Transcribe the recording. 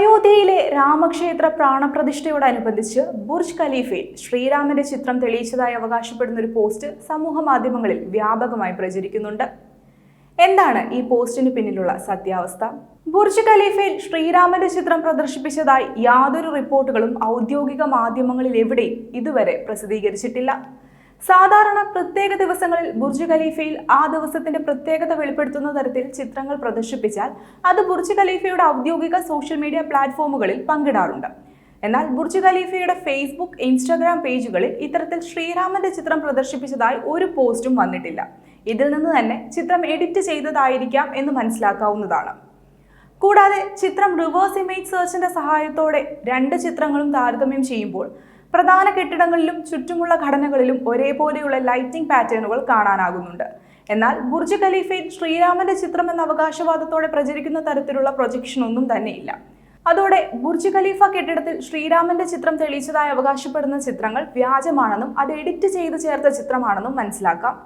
അയോധ്യയിലെ രാമക്ഷേത്ര പ്രാണപ്രതിഷ്ഠയോടനുബന്ധിച്ച് ബുർജ് ഖലീഫയിൽ ശ്രീരാമന്റെ ചിത്രം തെളിയിച്ചതായി അവകാശപ്പെടുന്ന ഒരു പോസ്റ്റ് സമൂഹ മാധ്യമങ്ങളിൽ വ്യാപകമായി പ്രചരിക്കുന്നുണ്ട്. എന്താണ് ഈ പോസ്റ്റിന് പിന്നിലുള്ള സത്യാവസ്ഥ? ബുർജ് ഖലീഫയിൽ ശ്രീരാമന്റെ ചിത്രം പ്രദർശിപ്പിച്ചതായി യാതൊരു റിപ്പോർട്ടുകളും ഔദ്യോഗിക മാധ്യമങ്ങളിൽ എവിടെയും ഇതുവരെ പ്രസിദ്ധീകരിച്ചിട്ടില്ല. സാധാരണ പ്രത്യേക ദിവസങ്ങളിൽ ബുർജ് ഖലീഫയിൽ ആ ദിവസത്തിന്റെ പ്രത്യേകത വെളിപ്പെടുത്തുന്ന തരത്തിൽ ചിത്രങ്ങൾ പ്രദർശിപ്പിച്ചാൽ അത് ബുർജ് ഖലീഫയുടെ ഔദ്യോഗിക സോഷ്യൽ മീഡിയ പ്ലാറ്റ്ഫോമുകളിൽ പങ്കിടാറുണ്ട്. എന്നാൽ ബുർജ് ഖലീഫയുടെ ഫേസ്ബുക്ക് ഇൻസ്റ്റാഗ്രാം പേജുകളിൽ ഇത്തരത്തിൽ ശ്രീരാമന്റെ ചിത്രം പ്രദർശിപ്പിച്ചതായി ഒരു പോസ്റ്റും വന്നിട്ടില്ല. ഇതിൽ നിന്ന് തന്നെ ചിത്രം എഡിറ്റ് ചെയ്തതായിരിക്കാം എന്ന് മനസ്സിലാക്കാവുന്നതാണ്. കൂടാതെ ചിത്രം റിവേഴ്സ് ഇമേജ് സെർച്ചിന്റെ സഹായത്തോടെ രണ്ട് ചിത്രങ്ങളും താരതമ്യം ചെയ്യുമ്പോൾ പ്രധാന കെട്ടിടങ്ങളിലും ചുറ്റുമുള്ള ഘടനകളിലും ഒരേപോലെയുള്ള ലൈറ്റിംഗ് പാറ്റേണുകൾ കാണാനാകുന്നുണ്ട്. എന്നാൽ ബുർജ് ഖലീഫയിൽ ശ്രീരാമന്റെ ചിത്രം എന്ന അവകാശവാദത്തോടെ പ്രചരിക്കുന്ന തരത്തിലുള്ള പ്രൊജക്ഷൻ ഒന്നും തന്നെയില്ല. അതോടെ ബുർജ് ഖലീഫ കെട്ടിടത്തിൽ ശ്രീരാമന്റെ ചിത്രം തെളിയിച്ചതായി അവകാശപ്പെടുന്ന ചിത്രങ്ങൾ വ്യാജമാണെന്നും അത് എഡിറ്റ് ചെയ്ത് ചേർത്ത ചിത്രമാണെന്നും മനസ്സിലാക്കാം.